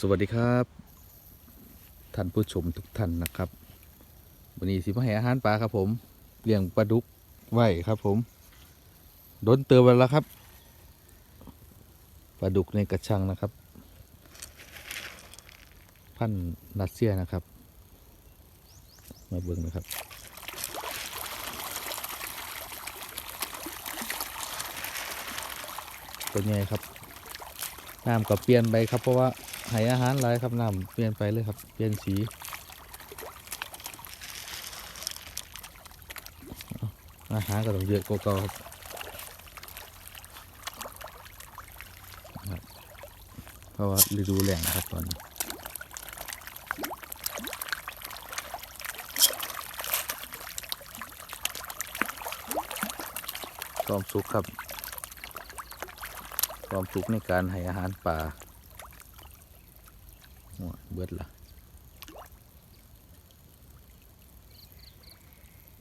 สวัสดีครับ ท่านผู้ชมทุกท่านนะครับ วันนี้สิมาให้อาหารปลาครับผมเลี้ยงปลาดุกไว้ครับผมโดนเตือนไปแล้วครับปลาดุกในกระชังนะครับ พันธุ์รัสเซียนะครับ มาเบิ่งนะครับเป็นไงครับน้ำก็เปลี่ยนไปครับเพราะว่า ให้อาหารหลายครับน้ำเปลี่ยนไปเลยครับ เปลี่ยนสีอาหารก็ต้องเยอะกว่าเก่าครับเพราะว่าฤดูแล้งนะครับตอนนี้ความสุขครับ ความสุขในการให้อาหารปลา เบิดละ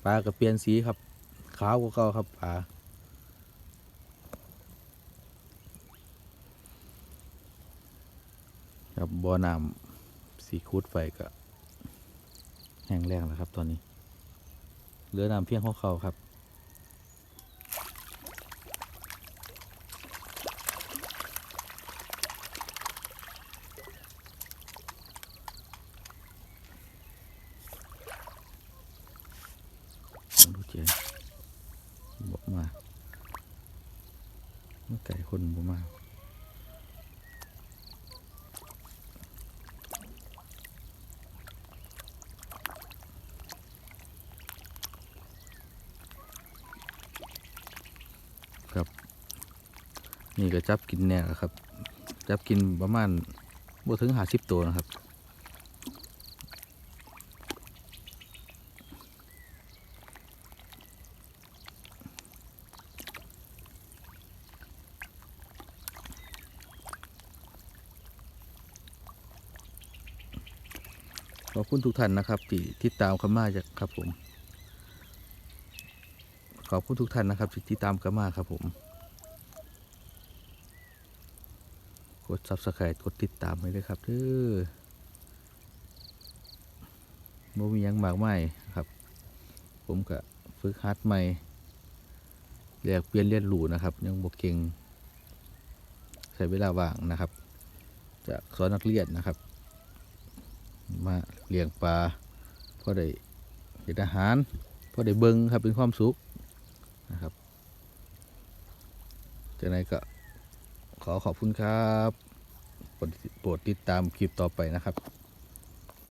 ปลาก็เปลี่ยนสีครับ ขาวกว่าเก่าครับปลาครับบ่อน้ำสีคูดไฟก็ แห้งแล้งแล้วครับตอนนี้ เหลือน้ำเพียงขอเขาครับ ดูเจบอกมาเมื่อไก่คนบ่มาครับ นี่ก็จับกินแน่ครับ จับกินประมาณบ่ถึงหาสิบตัวนะครับ ขอบคุณทุกท่านนะครับที่ติดตามกันมาจากครับผม ขอบคุณทุกท่านนะครับที่ติดตามกันมาครับผม กด subscribe กดติดตามไว้ด้วยครับเด้อโมมียังมากไม่ครับ ผมก็ฝึกฮัดใหม่เรียกเปลี่ยนเรียนรู้นะครับ ยังบกเก่งใช้เวลาว่างนะครับจากสอนนักเรียนนะครับ มาเลี้ยงปลาพอได้เห็นอาหารพอได้เบิงครับเป็นความสุขนะครับจากนั้นก็ขอขอบคุณครับโปรดติดตามคลิปต่อไปนะครับ